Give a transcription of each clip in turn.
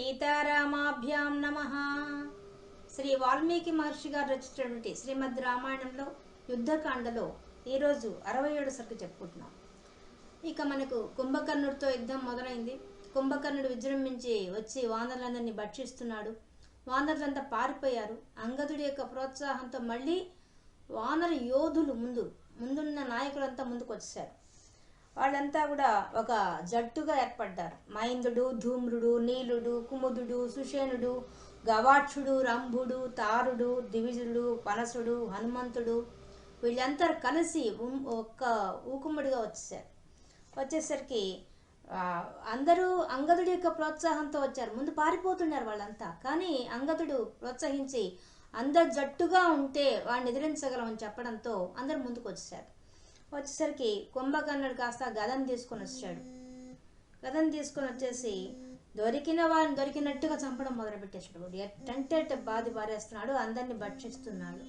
సీతారామాభ్యాం నమ. శ్రీ వాల్మీకి మహర్షి గారు రచించినటువంటి శ్రీమద్ రామాయణంలో యుద్ధకాండలో ఈరోజు అరవై ఏడు సరికి చెప్పుకుంటున్నాం. ఇక మనకు కుంభకర్ణుడితో యుద్ధం మొదలైంది. కుంభకర్ణుడు విజృంభించి వచ్చి వానరులందరినీ భక్షిస్తున్నాడు. వానరులంతా పారిపోయారు. అంగదుడి యొక్క ప్రోత్సాహంతో మళ్ళీ వానర యోధులు ముందు ముందున్న నాయకులంతా ముందుకు వచ్చారు వాళ్ళంతా కూడా ఒక జట్టుగా ఏర్పడ్డారు. మైందుడు ధూమ్రుడు నీలుడు కుముదుడు సుషేనుడు గవాక్షుడు రంభుడు తారుడు దివిజుడు పనసుడు హనుమంతుడు వీళ్ళందరూ కలిసి ఒక్క ఊకుమ్మడిగా వచ్చేసారు వచ్చేసరికి అందరూ అంగదుడి యొక్క ప్రోత్సాహంతో వచ్చారు. ముందు పారిపోతున్నారు వాళ్ళంతా. కానీ అంగదుడు ప్రోత్సహించి అందరు జట్టుగా ఉంటే వాడిని ఎదిరించగలమని చెప్పడంతో అందరు ముందుకు వచ్చేసారు వచ్చేసరికి కుంభకర్ణుడు కాస్త గదం తీసుకొని వచ్చాడు. గదం తీసుకొని వచ్చేసి దొరికిన వారిని దొరికినట్టుగా చంపడం మొదలుపెట్టేసాడు వాడు ఎట్టంటే అట్ట బాధి పారేస్తున్నాడు అందరిని భక్షిస్తున్నాడు.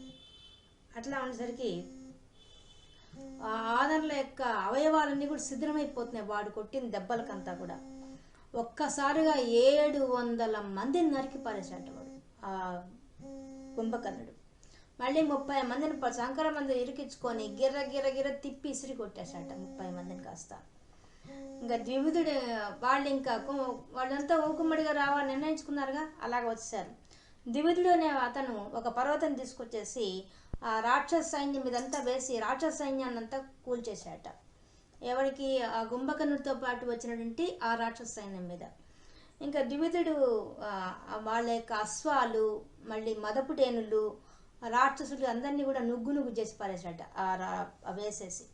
అట్లా ఉండేసరికి ఆ ఆదరణల యొక్క అవయవాలన్నీ కూడా శిథిలమైపోతున్నాయి వాడు కొట్టిన దెబ్బలకంతా కూడా. ఒక్కసారిగా ఏడు వందల మందిని నరికి పారేశాట వాడు ఆ కుంభకర్ణుడు. మళ్ళీ ముప్పై మందిని ప- సంకర మందిని ఇరికించుకొని గిర్ర గిర్ర గిర్ర తిప్పి ఇసిరి కొట్టేశాట ముప్పై మందిని కాస్త. ఇంకా ద్వివిధుడు వాళ్ళు ఇంకా వాళ్ళంతా ఊకుమ్మడిగా రావాలని నిర్ణయించుకున్నారుగా అలాగ వచ్చారు ద్వివిధుడు అనే అతను ఒక పర్వతం తీసుకొచ్చేసి ఆ రాక్షస సైన్యం మీదంతా వేసి రాక్షస సైన్యాన్ని అంతా కూల్చేశాట ఎవరికి? ఆ గుంభకనుడితో పాటు వచ్చినటువంటి ఆ రాక్షస సైన్యం మీద. ఇంకా ద్వివిధుడు వాళ్ళ యొక్క అశ్వాలు మళ్ళీ మదపుటేనులు రాక్షసులు అందరినీ కూడా నుగ్గు నుగ్గు చేసి పారేశాట వేసేసి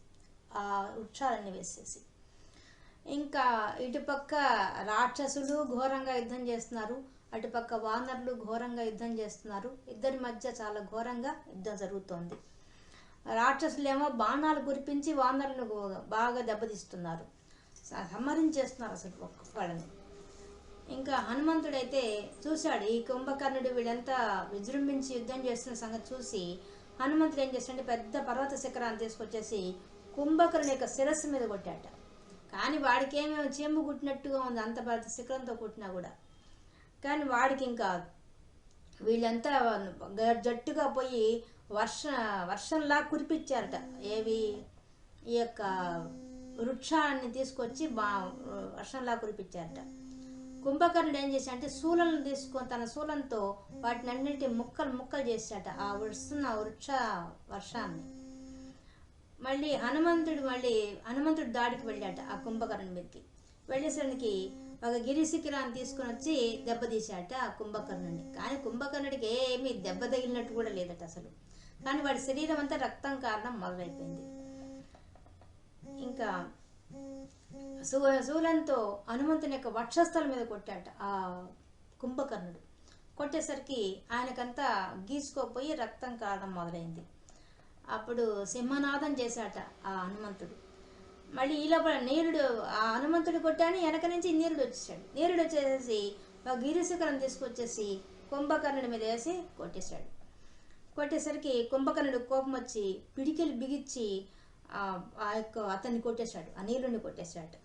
ఆ వృక్షాలన్నీ వేసేసి. ఇంకా ఇటుపక్క రాక్షసులు ఘోరంగా యుద్ధం చేస్తున్నారు. అటుపక్క వానరులు ఘోరంగా యుద్ధం చేస్తున్నారు. ఇద్దరి మధ్య చాలా ఘోరంగా యుద్ధం జరుగుతోంది. రాక్షసులేమో బాణాలు కురిపించి వానరులను బాగా దెబ్బతీస్తున్నారు. సంహరించేస్తున్నారు అసలు ఒక్క వాళ్ళని ఇంకా హనుమంతుడైతే చూశాడు ఈ కుంభకర్ణుడు వీళ్ళంతా విజృంభించి యుద్ధం చేస్తున్న సంగతి చూసి హనుమంతుడు ఏం చేస్తాడంటే పెద్ద పర్వత శిఖరాన్ని తీసుకొచ్చేసి కుంభకర్ణుని యొక్క శిరస్సు మీద కొట్టాట కానీ వాడికి ఏమేమి చెంబు కుట్టినట్టుగా ఉంది అంత పర్వత శిఖరంతో కుట్టినా కూడా. కానీ వాడికి ఇంకా వీళ్ళంతా గ- జట్టుగా పోయి వర్ష వర్షంలా కురిపించారట. ఏవి? ఈ యొక్క వృక్షాన్ని తీసుకొచ్చి బా వర్షంలా కురిపించారట. కుంభకర్ణుడు ఏం చేశాడంటే శూలను తీసుకొని తన శూలంతో వాటిని అన్నిటి ముక్కలు ముక్కలు చేశాట ఆ వస్తున్న వృక్ష వర్షాన్ని. మళ్ళీ హనుమంతుడు మళ్ళీ హనుమంతుడు దాడికి వెళ్ళాట ఆ కుంభకర్ణుడి మీదకి. వెళ్ళేసరికి ఒక గిరి శిఖరాన్ని తీసుకొని వచ్చి దెబ్బతీశాట ఆ కుంభకర్ణుడిని. కానీ కుంభకర్ణుడికి ఏమీ దెబ్బ తగిలినట్టు కూడా లేదట అసలు. కానీ వాడి శరీరం అంతా రక్తం కారణం మొదలైపోయింది. ఇంకా శూలంతో హనుమంతుని యొక్క వక్షస్థలం మీద కొట్టాట ఆ కుంభకర్ణుడు. కొట్టేసరికి ఆయనకంతా గీసుకోపోయి రక్తం కారడం మొదలైంది. అప్పుడు సింహనాదం చేశాట ఆ హనుమంతుడు. మళ్ళీ ఈ లోపల నీరుడు ఆ హనుమంతుడు కొట్టాను వెనక నుంచి నీరుడు వచ్చేసాడు. నీరుడు వచ్చేసి ఒక గిరిశిఖరం తీసుకొచ్చేసి కుంభకర్ణుడి మీద వేసి కొట్టేశాడు. కొట్టేసరికి కుంభకర్ణుడు కోపం వచ్చి పిడికిలు బిగించి ఆ యొక్క అతన్ని కొట్టేశాడు ఆ నీరుని కొట్టేశాడు.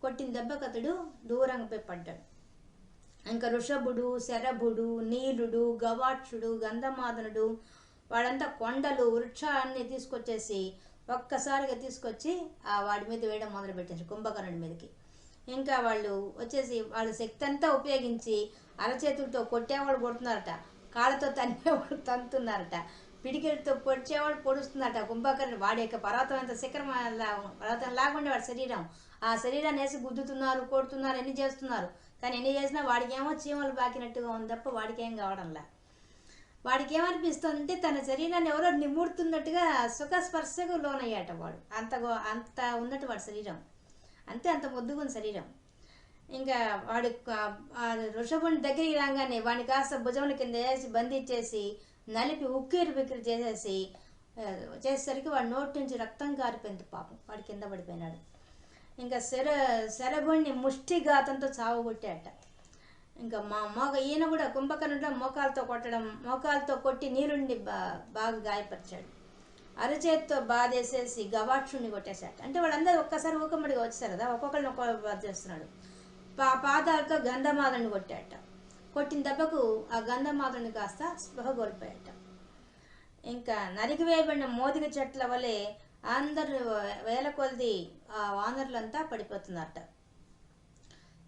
కొట్టిన దెబ్బకు అతడు దూరంగా పోయి పడ్డాడు. ఇంకా ఋషభుడు శరభుడు నీలుడు గవాక్షుడు గంధమాదనుడు వాళ్ళంతా కొండలు వృక్షాన్ని తీసుకొచ్చేసి ఒక్కసారిగా తీసుకొచ్చి ఆ వాడి మీద వేయడం మొదలు పెట్టారు కుంభకర్ణుడి మీదకి. ఇంకా వాళ్ళు వచ్చేసి వాళ్ళ శక్తి అంతా ఉపయోగించి అరచేతులతో కొట్టేవాళ్ళు కొడుతున్నారట కాళ్ళతో తన్నేవాడు తంతున్నారట. పిడికిలతో పొడిచేవాడు పొడుస్తుందట. కుంభకర్ణుడు వాడి యొక్క పర్వతం అంత శిఖరం లా- పర్వతం లాగుండే వాడి శరీరం. ఆ శరీరాన్ని వేసి గుద్దుతున్నారు కొడుతున్నారు ఎన్ని చేస్తున్నారు. కానీ ఎన్ని చేసినా వాడికి ఏమో చీమలు బాకినట్టుగా ఉంది తప్ప వాడికి ఏం కావడంలా. వాడికి ఏమనిపిస్తుందంటే తన శరీరాన్ని ఎవరో నిముడుతున్నట్టుగా సుఖస్పర్శకు లోనయ్యాట వాడు. అంత అంత ఉన్నట్టు వాడి శరీరం. అంతే అంత ముద్దుగుంది శరీరం. ఇంకా వాడు ఋషభుని దగ్గరికి రాగానే వాడిని కాస్త భుజముల కింద వేసి బంధించేసి నలిపి ఉక్కిరి బిక్కిరి చేసేసి చేసేసరికి వాడి నోటి నుంచి రక్తం కారిపోయింది పాపం. వాడు కింద పడిపోయినాడు. ఇంకా శర శరభుణ్ణి ముష్టిఘాతంతో చావగొట్టాట ఇంకా మా మోగ ఈయన కూడా కుంభకర్ణుడు మోకాలతో కొట్టడం మోకాలతో కొట్టి నీరుండి బా బాగా గాయపరిచాడు. అరచేతితో బాధేసేసి గవాక్షుణ్ణి కొట్టేశాడు అంటే వాళ్ళందరూ ఒక్కసారి ఊకమ్మడిగా వచ్చేసారు కదా ఒక్కొక్కరిని ఒక్కొక్క బాధ చేస్తున్నాడు. పా పాదాలతో గంధమాలను కొట్టాట కొట్టిన దెబ్బకు ఆ గంధమాతుని కాస్త స్పృహ కోల్పోయాట. ఇంకా నరికి వేయబడిన మోదిక చెట్ల వలె అందరు వేల కొలది ఆ వానరులంతా పడిపోతున్నారట.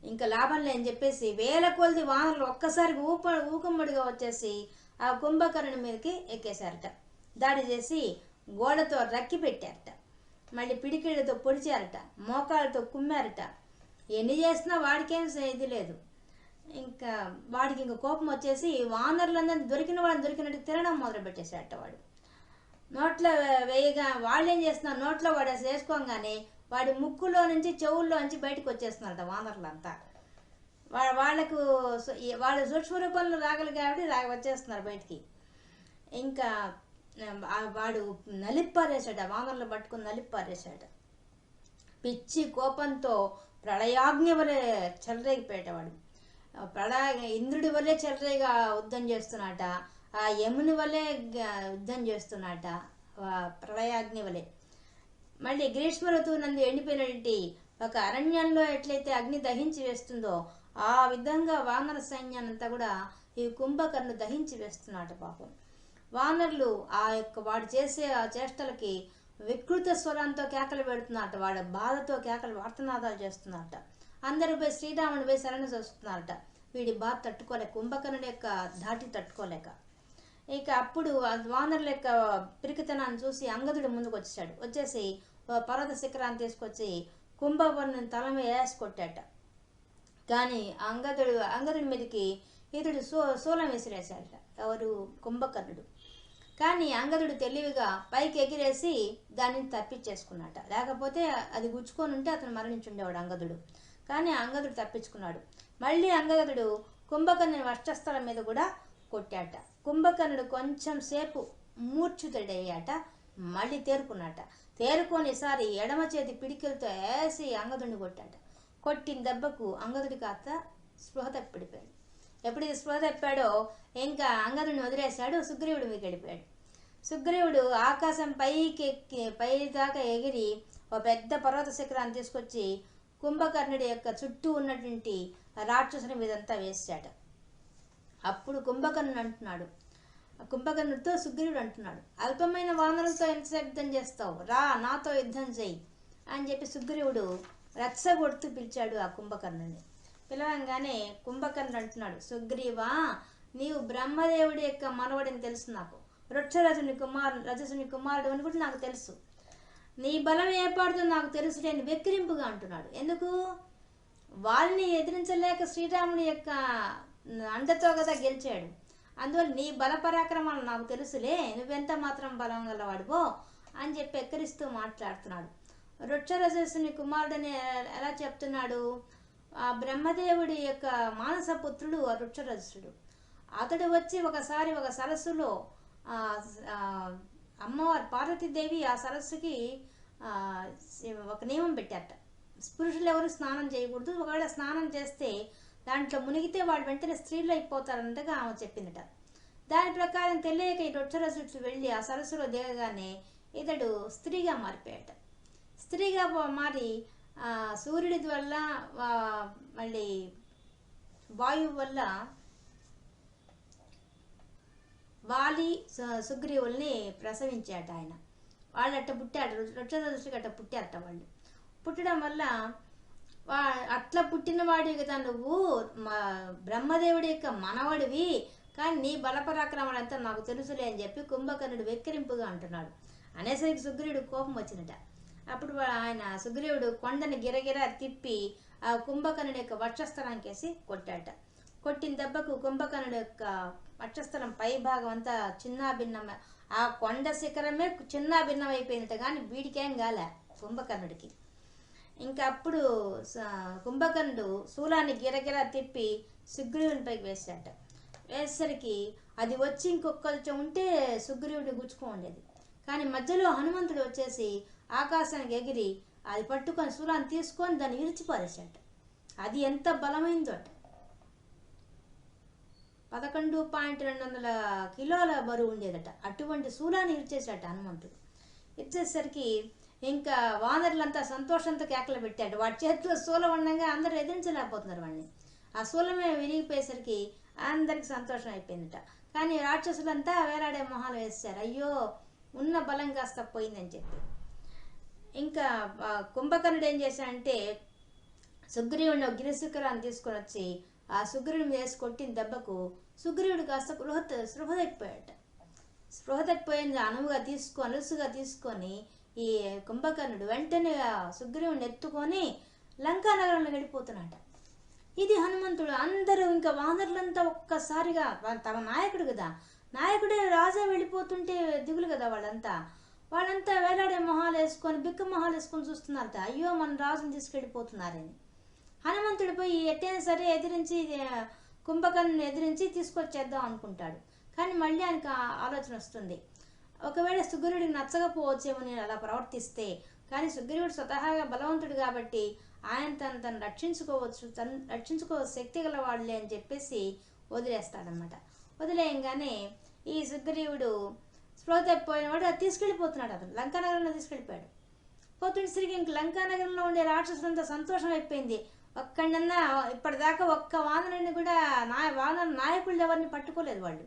ఇంకా లాభం లేని చెప్పేసి వేల కొలది వానరులు ఒక్కసారి ఊప ఊకమ్మడిగా వచ్చేసి ఆ కుంభకర్ణుని మీదకి ఎక్కేశారట. దాడి చేసి గోడతో రక్కి పెట్టారట. మళ్ళీ పిడికిళ్ళతో పొడిచారట. మోకాళ్ళతో కుమ్మారట. ఎన్ని చేసినా వాడికేం ఇది లేదు. ఇంకా వాడికి ఇంకా కోపం వచ్చేసి వానరులందరినీ దొరికిన వాళ్ళని దొరికినట్టు తినడం మొదలు పెట్టేశాడట వాడు. నోట్లో వేయగా వాళ్ళు ఏం చేస్తున్నారు? నోట్లో వాడు వేసుకోగానే వాడి ముక్కులో నుంచి చెవుల్లో నుంచి బయటకు వచ్చేస్తున్నారట వానరులంతా. వా- వాళ్ళకు వాళ్ళ సూక్ష్మ రూపంలో కాబట్టి రాగ వచ్చేస్తున్నారు బయటికి. ఇంకా వాడు నలిప్పారేశాడు ఆ వానరులు పట్టుకుని నలిప్పారేశాడు. పిచ్చి కోపంతో ప్రళయాగ్ని వలె చెలరేగిపోయేటవాడు వాడు ప్రళయ ఇంద్రుడి వల్లే చెలరేగా యుద్ధం చేస్తున్నట. ఆ యముని వల్లే యుద్ధం చేస్తున్నట. ప్రళయాగ్ని వలె మళ్ళీ గ్రీష్మ ఋతువు నందు ఎండిపోయినటువంటి ఒక అరణ్యంలో ఎట్లయితే అగ్ని దహించి వేస్తుందో ఆ విధంగా వానర సైన్యానంతా కూడా ఈ కుంభకర్ణు దహించి వేస్తున్నాడు పాపం. వానరులు ఆ యొక్క వాడు చేసే ఆ చేష్టలకి వికృత స్వరంతో కేకలు పెడుతున్నారట. వాడు బాధతో కేకలు వార్తనాదాలు చేస్తున్నట్ట అందరూ పోయి శ్రీరాముని పోయి శరణ చూస్తున్నారట. వీడి బాధ తట్టుకోలేక కుంభకర్ణుడి యొక్క ధాటి తట్టుకోలేక. ఇక అప్పుడు ఆ వానరుల యొక్క పిరికితనాన్ని చూసి అంగదుడు ముందుకు వచ్చాడు వచ్చేసి పర్వత శిఖరాన్ని తీసుకొచ్చి కుంభవర్ణుని తల మీద వేసి కొట్టాట. కానీ అంగదుడు అంగదుడి మీదకి ఇతడు సో శూలం విసిరేశాడట. ఎవరు? కుంభకర్ణుడు. కానీ అంగదుడు తెలివిగా పైకి ఎగిరేసి దానిని తప్పించేసుకున్నట. లేకపోతే అది గుచ్చుకొని ఉంటే అతను మరణించుండేవాడు అంగదుడు. కానీ అంగదుడు తప్పించుకున్నాడు. మళ్ళీ అంగదుడు కుంభకర్ణుని వక్షస్థలం మీద కూడా కొట్టాట. కుంభకర్ణుడు కొంచెం సేపు మూర్ఛితుడయ్యాట మళ్ళీ తేరుకున్నాట. తేరుకొనిసారి ఎడమ చేతి పిడికిలతో వేసి అంగదుడిని కొట్టాట. కొట్టిన దెబ్బకు అంగదుడి కాస్త స్పృహ తప్పిడిపోయాడు ఎప్పుడైతే స్పృహ తప్పాడో ఇంకా అంగదుడిని వదిలేశాడు సుగ్రీవుడి మీకు వెళ్ళిపోయాడు. సుగ్రీవుడు ఆకాశం పైకి ఎక్కి పై దాకా ఎగిరి ఒక పెద్ద పర్వత శిఖరాన్ని తీసుకొచ్చి కుంభకర్ణుడి యొక్క చుట్టూ ఉన్నటువంటి రాక్షసుని మీదంతా వేశాడు అప్పుడు కుంభకర్ణుడు అంటున్నాడు. కుంభకర్ణుడితో సుగ్రీవుడు అంటున్నాడు. అల్పమైన వానరులతో ఎంతసేపు యుద్ధం చేస్తావు? రా నాతో యుద్ధం చేయి అని చెప్పి సుగ్రీవుడు రచ్చగొడుతూ పిలిచాడు ఆ కుంభకర్ణుని పిలవంగానే కుంభకర్ణుడు అంటున్నాడు సుగ్రీవా నీవు బ్రహ్మదేవుడి యొక్క మనవడని తెలుసు నాకు. వృక్షరజుని కుమారు రజసుని కుమారుడు అని కూడా నాకు తెలుసు. నీ బలం ఏర్పడుతుందో నాకు తెలుసు నేను వెక్కిరింపుగా అంటున్నాడు. ఎందుకు? వాళ్ళని ఎదిరించలేక శ్రీరాముడి యొక్క అండతో కదా గెలిచాడు. అందువల్ల నీ బల పరాక్రమాలు నాకు తెలుసులే నువ్వెంత మాత్రం బలం గలవాడివో అని చెప్పి ఎక్కరిస్తూ మాట్లాడుతున్నాడు. వృక్షరజస్సుని కుమారుడని ఎలా చెప్తున్నాడు? ఆ బ్రహ్మదేవుడి యొక్క మానస పుత్రుడు ఆ వృక్షరజసుడు అతడు వచ్చి ఒకసారి ఒక సరస్సులో అమ్మవారు పార్వతీదేవి ఆ సరస్సుకి ఒక నియమం పెట్టారట. పురుషులు ఎవరు స్నానం చేయకూడదు ఒకవేళ స్నానం చేస్తే దాంట్లో మునిగితే వాళ్ళు వెంటనే స్త్రీలు అయిపోతారంటగా ఆమె చెప్పిందట. దాని ప్రకారం తెలియక ఈ రొచ్చరసుడు వెళ్ళి ఆ సరస్సులో దిగగానే ఇతడు స్త్రీగా మారిపోయాట స్త్రీగా మారి సూర్యుడి వల్ల మళ్ళీ వాయువు వల్ల వాలి సు- సుగ్రీవుల్ని ప్రసవించాట ఆయన. వాళ్ళు అట్ట పుట్టాడు రక్షదృష్టికి అట్ట పుట్టారట వాళ్ళు. పుట్టడం వల్ల వా అట్లా పుట్టిన వాడివి కదా నువ్వు. మా బ్రహ్మదేవుడి యొక్క మనవడివి. కానీ నీ బలపరాక్రమణంతా నాకు తెలుసులే అని చెప్పి కుంభకర్ణుడు వెక్కిరింపుగా అంటున్నాడు. అనేసరికి సుగ్రీవుడు కోపం వచ్చినట అప్పుడు ఆయన సుగ్రీవుడు కొండని గిరగిరా తిప్పి ఆ కుంభకర్ణుడి యొక్క వక్షస్థలానికేసి కొట్టాట కొట్టిన దెబ్బకు కుంభకర్ణుడు యొక్క వక్షస్థలం పై భాగం అంతా చిన్నాభిన్నమ. ఆ కొండ శిఖరమే చిన్నాభిన్నమైపోయినట్టు కానీ వీడికేం గాలే కుంభకర్ణుడికి. ఇంకా అప్పుడు స- కుంభకర్ణుడు శూలాన్ని గిరగిరా తిప్పి సుగ్రీవునిపైకి వేసాట వేసేసరికి అది వచ్చి ఇంకొక ఉంటే సుగ్రీవుడిని గుచ్చుకోండేది కానీ మధ్యలో హనుమంతుడు వచ్చేసి ఆకాశానికి ఎగిరి అది పట్టుకొని శూలాన్ని తీసుకొని దాన్ని ఇరిచిపారేశాట అది ఎంత బలమైందో పదకొండు పాయింట్ రెండు వందల కిలోల బరువు ఉండేదట. అటువంటి శూలాన్ని ఇచ్చేసాట హనుమంతుడు. ఇచ్చేసరికి ఇంకా వానరులంతా సంతోషంతో కేకలు పెట్టాడు వాడి చేతిలో శూలం ఉండగా అందరూ ఎదిరించలేకపోతున్నారు వాడిని. ఆ శూలమే విరిగిపోయేసరికి అందరికి సంతోషం అయిపోయిందట. కానీ రాక్షసులంతా వేలాడే మొహాలు వేస్తారు అయ్యో ఉన్న బలం కాస్త పోయిందని చెప్పి. ఇంకా కుంభకర్ణుడు ఏం చేశాడంటే సుగ్రీవుడిని ఒక గిరిశిఖరాన్ని తీసుకొని వచ్చి ఆ సుగ్రీవుని మీద వేసి కొట్టిన దెబ్బకు సుగ్రీవుడు కాస్త గృహ స్పృహ తగ్గిపోయాట స్పృహ తగ్గిపోయింది అనువుగా తీసుకొని అలుసుగా తీసుకొని ఈ కుంభకర్ణుడు వెంటనే సుగ్రీవుని ఎత్తుకొని లంకా నగరంలో వెళ్ళిపోతున్నాట ఇది హనుమంతుడు అందరూ ఇంకా వానరులంతా ఒక్కసారిగా తమ నాయకుడు కదా. నాయకుడే రాజా వెళ్ళిపోతుంటే దిగులు కదా వాళ్ళంతా. వాళ్ళంతా వేలాడే మొహాలు వేసుకొని బిక్క మొహాలు వేసుకొని చూస్తున్నారట. అయ్యో మన రాజుని తీసుకెళ్ళిపోతున్నారని. హనుమంతుడు పోయి ఎట్టైనా సరే ఎదిరించి ఆ, కుంభకర్ణుని ఎదిరించి తీసుకొచ్చేద్దాం అనుకుంటాడు. కానీ మళ్ళీ ఆయనకు ఆలోచన వస్తుంది. ఒకవేళ సుగ్రీవుడికి నచ్చకపోవచ్చేమో నేను అలా ప్రవర్తిస్తే కానీ సుగ్రీవుడు స్వతహాగా బలవంతుడు కాబట్టి ఆయన తను తను రక్షించుకోవచ్చు తను రక్షించుకో శక్తి గలవాడులే అని చెప్పేసి వదిలేస్తాడనమాట వదిలేయంగానే ఈ సుగ్రీవుడు స్పృహ తప్పిపోయినవాడు అది తీసుకెళ్ళిపోతున్నాడు అతను. లంకానగరంలో తీసుకెళ్ళిపోయాడు. పోతుండేసరికి ఇంక లంకానగరంలో ఉండే రాక్షసులంతా సంతోషం అయిపోయింది. ఒక్కడన్నా ఇప్పటిదాకా ఒక్క వానరుని కూడా నా వానర నాయకులు ఎవరిని పట్టుకోలేదు వాళ్ళు.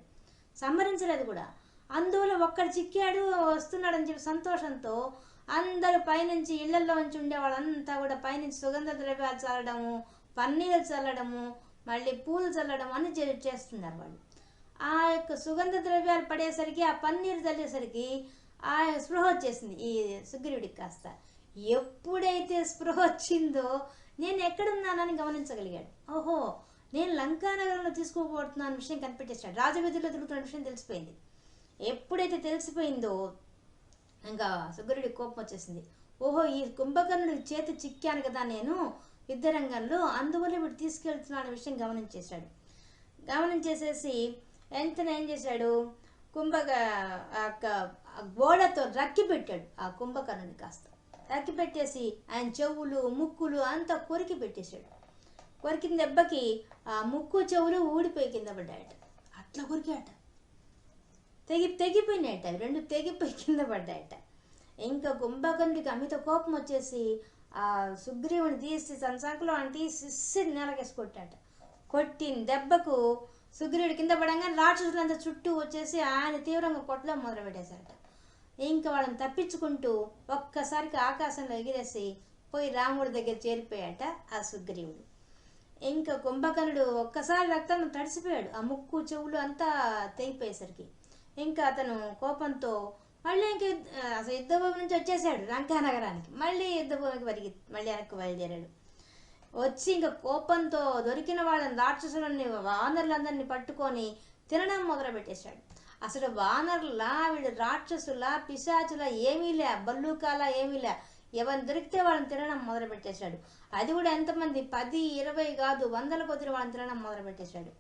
సంహరించలేదు కూడా. అందువల్ల ఒక్కడు చిక్కాడు వస్తున్నాడని చెప్పి సంతోషంతో అందరూ పైనుంచి ఇళ్ళలో ఉంచి ఉండే వాళ్ళంతా కూడా పైనుంచి సుగంధ ద్రవ్యాలు చల్లడము పన్నీరు చల్లడము మళ్ళీ పూలు చల్లడం అని చేస్తున్నారు వాళ్ళు. ఆ యొక్క సుగంధ ద్రవ్యాలు పడేసరికి ఆ పన్నీరు చల్లేసరికి ఆ స్పృహ వచ్చేసింది ఈ సుగ్రీవుడికి కాస్త. ఎప్పుడైతే స్పృహ వచ్చిందో నేను ఎక్కడున్నానని గమనించగలిగాడు. ఓహో నేను లంకానగరంలో తీసుకోబోతున్నాను విషయం కనిపెట్టేశాడు. రాజవీధిలో తిరుగుతున్న విషయం తెలిసిపోయింది. ఎప్పుడైతే తెలిసిపోయిందో ఇంకా సుగ్రుడి కోపం వచ్చేసింది. ఓహో ఈ కుంభకర్ణుడి చేతి చిక్కాను కదా నేను యుద్ధరంగంలో అందువల్ల వీడు తీసుకెళ్తున్నాడు విషయం గమనించేశాడు. గమనించేసేసి వెంటనే ఏం చేశాడు? కుంభక ఆ యొక్క గోడతో రక్కి పెట్టాడు ఆ కుంభకర్ణుని కాస్త. పెట్టేసి ఆయన చెవులు ముక్కులు అంతా కొరికి పెట్టేశాడు. కొరికిన దెబ్బకి ఆ ముక్కు చెవులు ఊడిపోయి కింద పడ్డాయట. అట్లా కొరికాయట. తెగి తెగిపోయినాయట. రెండు తెగిపోయి కింద పడ్డాయట. ఇంకా కుంభకర్ణుడికి అమిత కోపం వచ్చేసి ఆ సుగ్రీవుని తీసి తన సంకలో అని తీసి సిస్సి నేలకేసి కొట్టాట. కొట్టిన దెబ్బకు సుగ్రీవుడి కింద పడంగా రాక్షసులంతా చుట్టూ వచ్చేసి ఆయన తీవ్రంగా కొట్టడం మొదలు పెట్టేశారట ఇంకా వాళ్ళని తప్పించుకుంటూ ఒక్కసారికి ఆకాశంలో ఎగిరేసి పోయి రాముడి దగ్గర చేరిపోయాట ఆ సుగ్రీవుడు. ఇంకా కుంభకర్ణుడు ఒక్కసారి రక్తం తడిసిపోయాడు. ఆ ముక్కు చెవులు అంతా తెగిపోయేసరికి. ఇంకా అతను కోపంతో మళ్ళీ ఇంక అసలు యుద్ధభూమి నుంచి వచ్చేసాడు లంకానగరానికి. మళ్ళీ యుద్ధభూమికి పరిగి మళ్ళీ వెనక్కి బయలుదేరాడు. వచ్చి ఇంకా కోపంతో దొరికిన వాళ్ళని రాక్షసులని వానరులందరినీ పట్టుకొని తినడం మొదలుపెట్టేశాడు. అసలు వానరులా వీడు రాక్షసులా పిశాచులా ఏమీ లే బల్లూకాలా ఏమీ లే. ఎవరిని దొరికితే వాళ్ళని తినడం మొదలు పెట్టేశాడు. అది కూడా ఎంతమంది? పది ఇరవై కాదు వందల కొద్ది వాళ్ళని తినడం మొదలు పెట్టేశాడు.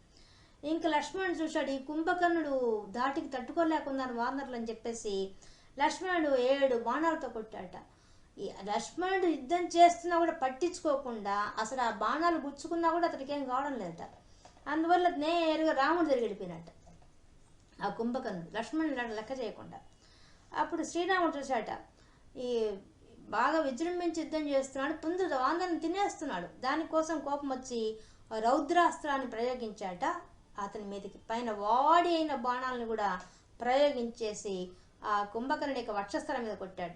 ఇంకా లక్ష్మణుడు చూశాడు. ఈ కుంభకర్ణుడు దాటికి తట్టుకోలేకున్నారు వానరులు అని చెప్పేసి లక్ష్మణుడు ఏడు బాణాలతో కొట్టాట ఈ లక్ష్మణుడు యుద్ధం చేస్తున్నా కూడా పట్టించుకోకుండా అసలు ఆ బాణాలు గుచ్చుకున్నా కూడా అతనికి ఏం కావడం లేదట. అందువల్ల నేరుగా రాముడు తిరిగి వెళ్ళిపోయినట్ట ఆ కుంభకర్ణుడు లక్ష్మణుడు లెక్క చేయకుండా. అప్పుడు శ్రీరాముడు చూశాట ఈ బాగా విజృంభించి యుద్ధం చేస్తున్నాడు ముందు వాందరిని తినేస్తున్నాడు. దానికోసం కోపం వచ్చి రౌద్రాస్త్రాన్ని ప్రయోగించాట అతని మీదకి పైన వాడి అయిన బాణాలను కూడా ప్రయోగించేసి ఆ కుంభకర్ణుడి యొక్క వక్షస్థలం మీద కొట్టాడు.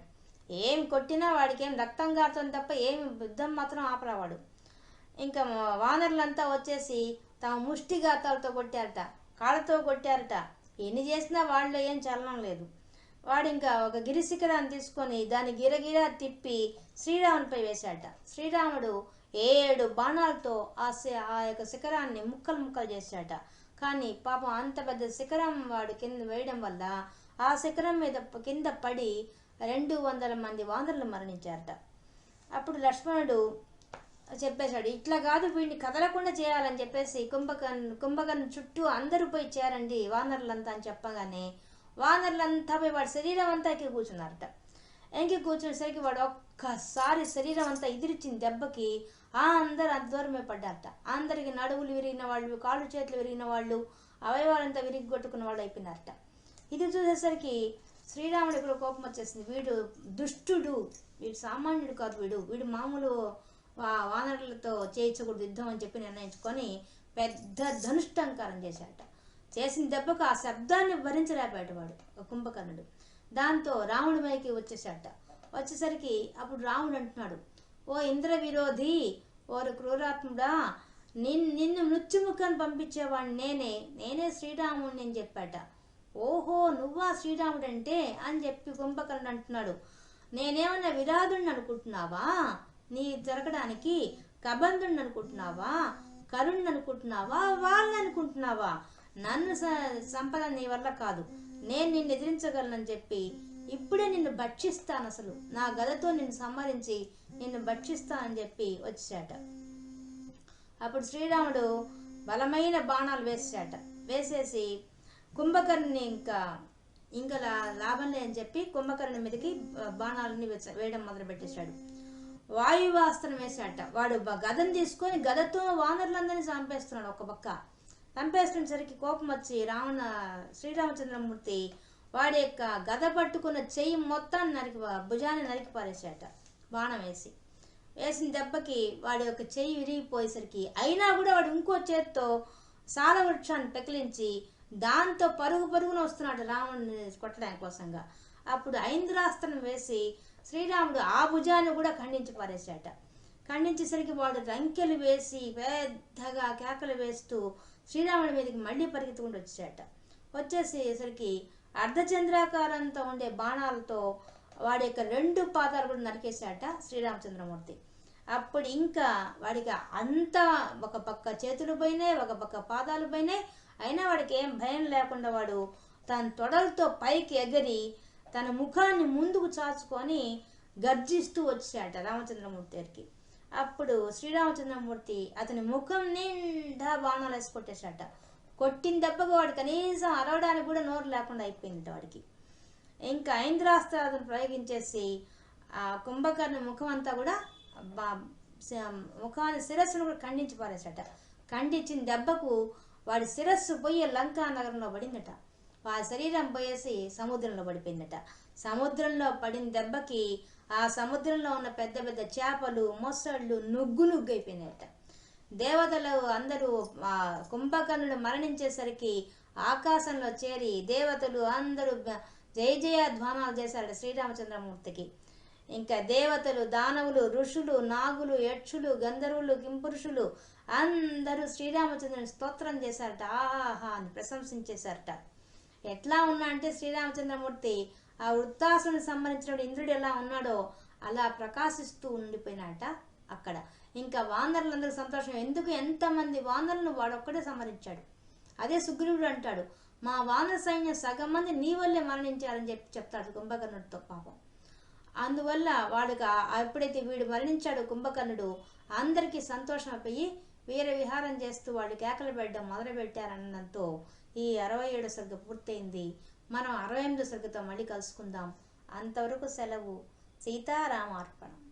ఏం కొట్టినా వాడికి ఏం రక్తం కారుతుంది తప్ప ఏమి యుద్ధం మాత్రం ఆపరావాడు. ఇంకా వానరులంతా వచ్చేసి తమ ముష్టిఘాతాలతో కొట్టారట కాళ్ళతో కొట్టారట. ఎన్ని చేసినా వాళ్ళు ఏం చలనం లేదు. వాడు ఇంకా ఒక గిరిశిఖరాన్ని తీసుకొని దాన్ని గిరగిర తిప్పి శ్రీరామునిపై వేశాట శ్రీరాముడు ఏడు బాణాలతో ఆ శి- ఆ యొక్క శిఖరాన్ని ముక్కలు ముక్కలు చేశాట కానీ పాపం అంత పెద్ద శిఖరం వాడు కింద వేయడం వల్ల ఆ శిఖరం మీద కింద పడి రెండు వందల మంది వానరులు మరణించారట. అప్పుడు లక్ష్మణుడు చెప్పేశాడు. ఇట్లా కాదు వీడిని కదలకుండా చేయాలని చెప్పేసి కుంభకర్ణ కుంభకర్ణ చుట్టూ అందరూ పోయి చేరండి వానరులంతా అని చెప్పగానే వానరులంతా పోయి వాడి శరీరం అంతా ఎక్కి కూర్చున్నారట. ఎంకి కూర్చునేసరికి వాడు ఒక్కసారి శరీరం అంతా ఎదిరిచిన దెబ్బకి ఆ అందరు అధ్వర్మే పడ్డారట. అందరికి నడువులు విరిగిన వాళ్ళు కాళ్ళు చేతులు విరిగిన వాళ్ళు అవయవాలంతా విరిగి కొట్టుకున్న వాళ్ళు అయిపోయినారట. ఇది చూసేసరికి శ్రీరాముడికి కూడా కోపం వచ్చేసింది. వీడు దుష్టుడు వీడు సామాన్యుడు కాదు వీడు. వీడు మామూలు వానరులతో చేయించకూడదు యుద్ధం అని చెప్పి నిర్ణయించుకొని పెద్ద ధనుష్టంకారం చేశాట చేసిన దెబ్బకు ఆ శబ్దాన్ని భరించలేపాడు వాడు ఒక కుంభకర్ణుడు. దాంతో రాముడి పైకి వచ్చేసాట వచ్చేసరికి అప్పుడు రాముడు అంటున్నాడు ఓ ఇంద్ర విరోధి ఓరు క్రూరాత్ముడా నిన్ నిన్ను మృత్యుముఖాన్ని పంపించేవాడిని నేనే నేనే శ్రీరాముడిని అని చెప్పాట. ఓహో నువ్వా శ్రీరాముడంటే అని చెప్పి కుంభకర్ణుడు అంటున్నాడు. నేనేమన్నా విరాధుడిని అనుకుంటున్నావా? నీ జరగడానికి కబంధుడిని అనుకుంటున్నావా కరుణ్ణి అనుకుంటున్నావా వాళ్ళని అనుకుంటున్నావా నన్ను స- సంపద నీ వల్ల కాదు. నేను నిన్ను ఎదిరించగలనని చెప్పి ఇప్పుడే నిన్ను భక్షిస్తాను అసలు. నా గదతో నిన్ను సంహరించి నిన్ను భక్షిస్తానని చెప్పి వచ్చాట అప్పుడు శ్రీరాముడు బలమైన బాణాలు వేసాట వేసేసి కుంభకర్ణిని ఇంకా ఇంకా లాభం లేదని చెప్పి కుంభకర్ణి మీదకి బాణాలని వేయడం మొదలు పెట్టేశాడు వాయువాస్త్రం వేసాట వాడు గదను తీసుకొని గదతో వానరులందరినీ చంపేస్తున్నాడు ఒక పక్క. చంపేస్తున్నసరికి కోపం వచ్చి రావణ శ్రీరామచంద్రమూర్తి వాడి యొక్క గద పట్టుకున్న చెయ్యి మొత్తాన్ని నరికి భుజాన్ని నరికి పారేశాట బాణం వేసి. వేసిన దెబ్బకి వాడి యొక్క చెయ్యి విరిగిపోయేసరికి అయినా కూడా వాడు ఇంకో చేత్తో సాల వృక్షాన్ని పెకిలించి దాంతో పరుగు పరుగున వస్తున్నాడు రావణ్ణి కొట్టడానికి కోసంగా అప్పుడు ఐంద్రాస్త్రం వేసి శ్రీరాముడు ఆ భుజాన్ని కూడా ఖండించి పారేశాట ఖండించేసరికి వాడు రంకెలు వేసి పెద్దగా కేకలు వేస్తూ శ్రీరాముడి మీదకి మళ్ళీ పరిగెత్తుకుంటూ వచ్చాట వచ్చేసేసరికి అర్ధచంద్రాకారంతో ఉండే బాణాలతో వాడి యొక్క రెండు పాదాలు కూడా నరికేశాట శ్రీరామచంద్రమూర్తి. అప్పుడు ఇంకా వాడికి అంతా ఒక పక్క చేతులు పోయినాయి ఒక పక్క పాదాలు పోయినాయి అయినా వాడికి ఏం భయం లేకుండా వాడు తన తొడలతో పైకి ఎగరి తన ముఖాన్ని ముందుకు చాచుకొని గర్జిస్తూ వచ్చాట రామచంద్రమూర్తి దగ్గరికి అప్పుడు శ్రీరామచంద్రమూర్తి అతని ముఖం నిండా బాణాలు వేసి కొట్టేశాట కొట్టిన దెబ్బకు వాడు కనీసం అరవడానికి కూడా నోరు లేకుండా అయిపోయింది వాడికి. ఇంకా ఐంద్రాస్త్రాలను ప్రయోగించేసి ఆ కుంభకర్ణ ముఖం అంతా కూడా ముఖాన్ని శిరస్సును కూడా ఖండించి పారేశాట ఖండించిన దెబ్బకు వాడి శిరస్సు పోయి లంకా నగరంలో పడిందట. ఆ శరీరం పోయేసి సముద్రంలో పడిపోయిందట. సముద్రంలో పడిన దెబ్బకి ఆ సముద్రంలో ఉన్న పెద్ద పెద్ద చేపలు మొసళ్ళు నుగ్గు నుగ్గు అయిపోయినాయట దేవతలు అందరూ ఆ కుంభకర్ణుడు మరణించేసరికి ఆకాశంలో చేరి దేవతలు అందరూ జయ జయ ధ్వానాలు చేశారట శ్రీరామచంద్రమూర్తికి. ఇంకా దేవతలు దానవులు ఋషులు నాగులు యక్షులు గంధర్వులు కింపురుషులు అందరూ శ్రీరామచంద్రుని స్తోత్రం చేశారట. ఆహా అని ప్రశంసించేశారట. ఎట్లా ఉన్నా అంటే శ్రీరామచంద్రమూర్తి ఆ వృత్తాసుని సంబంధించిన ఇంద్రుడు ఎలా ఉన్నాడో అలా ప్రకాశిస్తూ ఉండిపోయినట అక్కడ. ఇంకా వానరులందరూ సంతోషం. ఎందుకు ఎంతమంది వానరులను వాడొక్కడే సంహరించాడు? అదే సుగ్రీవుడు అంటాడు మా వానర సైన్యం సగం మంది నీ వల్లే మరణించారని చెప్పి చెప్తాడు కుంభకర్ణుడితో పాపం. అందువల్ల వాడుగా ఎప్పుడైతే వీడు మరణించాడు కుంభకర్ణుడు అందరికీ సంతోషం అయిపోయి వీర విహారం చేస్తూ వాళ్ళు కేకలు పెట్టడం మొదలు పెట్టారన్నంతో ఈ అరవై ఏడు సర్గ పూర్తయింది. మనం అరవై ఎనిమిదో సర్గతో మళ్ళీ కలుసుకుందాం. అంతవరకు సెలవు. సీతారామార్పణం.